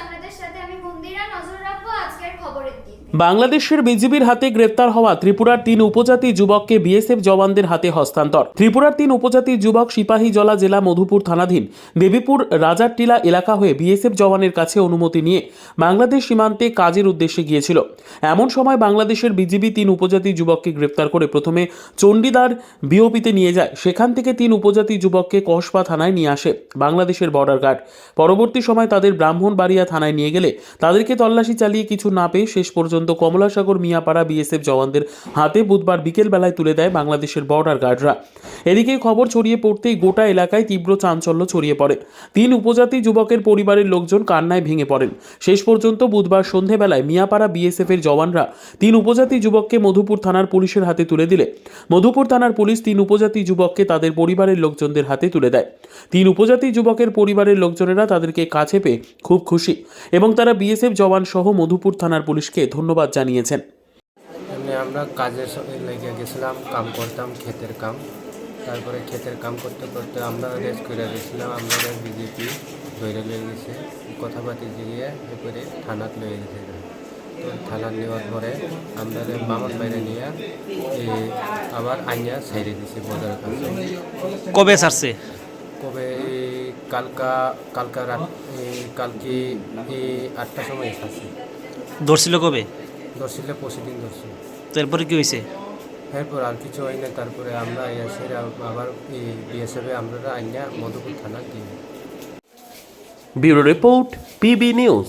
আপনাদের সাথে আমি মন্দিরা নজর রাখব আজকের খবরের দিন বাংলাদেশের বিজিবির হাতে গ্রেপ্তার হওয়া ত্রিপুরার তিন উপজাতি যুবককে বিএসএফ জওয়ানদের হাতে হস্তান্তর। ত্রিপুরার তিন উপজাতি যুবক সিপাহীজলা জেলা মধুপুর থানাধীন দেবীপুর রাজারটিলা এলাকা হয়ে বিএসএফ জওয়ানের কাছে অনুমতি নিয়ে বাংলাদেশ সীমান্তে কাজের উদ্দেশ্যে গিয়েছিল। এমন সময় বাংলাদেশের বিজিবি তিন উপজাতি যুবককে গ্রেপ্তার করে প্রথমে চণ্ডীদার বিওপিতে নিয়ে যায়। সেখান থেকে তিন উপজাতি যুবককে কসবা থানায় নিয়ে আসে বাংলাদেশের বর্ডার গার্ড। পরবর্তী সময় তাদের ব্রাহ্মণবাড়িয়া থানায় নিয়ে গেলে তাদেরকে তল্লাশি চালিয়ে কিছু না পেয়ে শেষ পর্যন্ত কমলাসাগর মিয়াপাড়া বিএসএফ জওয়ানদের হাতে বুধবার বিকেলবেলায় তুলে দেয় বাংলাদেশের বর্ডার গার্ডরা। এদিকে খবর ছড়িয়ে পড়তেই গোটা এলাকায় তীব্র চাঞ্চল্য ছড়িয়ে পড়ে। তিন উপজাতি যুবকের পরিবারের লোকজন কান্নায় ভেঙে পড়েন। শেষ পর্যন্ত বুধবার সন্ধেবেলায় মিয়াপাড়া বিএসএফের জওয়ানরা তিন উপজাতি যুবককে মধুপুর থানার পুলিশের হাতে তুলে দিলে। মধুপুর থানার পুলিশ তিন উপজাতি যুবককে তাদের পরিবারের লোকজনদের হাতে তুলে দেয়। তিন উপজাতি যুবকের পরিবারের লোকজনেরা তাদেরকে কাছে পেয়ে খুব খুশি এবং তারা বিএসএফ জওয়ান সহ মধুপুর থানার পুলিশকে ধন্যবাদ জানিয়েছেন। এমনি আমরা কাজের সঙ্গে লেগে গেছিলাম কাম করতাম ক্ষেতের কাম। তারপরে ক্ষেতের কাম করতে করতে আমরা রেস্ট করে গেছিলাম আমরা বিজেপি ধরে লয়ে গেছে। কথাবার্তি গিয়ে এরপরে থানাত লয়ে গেছে। তো থানাত নেওয়ার পরে আমরা বামন বাইরে নিয়ে আবার আইনা সাইডে দিছি বদর কাছে কবে ছাড়ছে? কবে এই কালকা কালকা রাত কালকে এই আটটার সময় এসেছে ধরছিল কবে? ধরছিল পরশু দিন ধরছিল। তারপরে কি হয়েছে? এরপর আর কিছু হয় না তারপরে আমরা এসে আবার বিএসএফে আমরা আইনা মধুপুর থানা দিই। Bureau report PB news.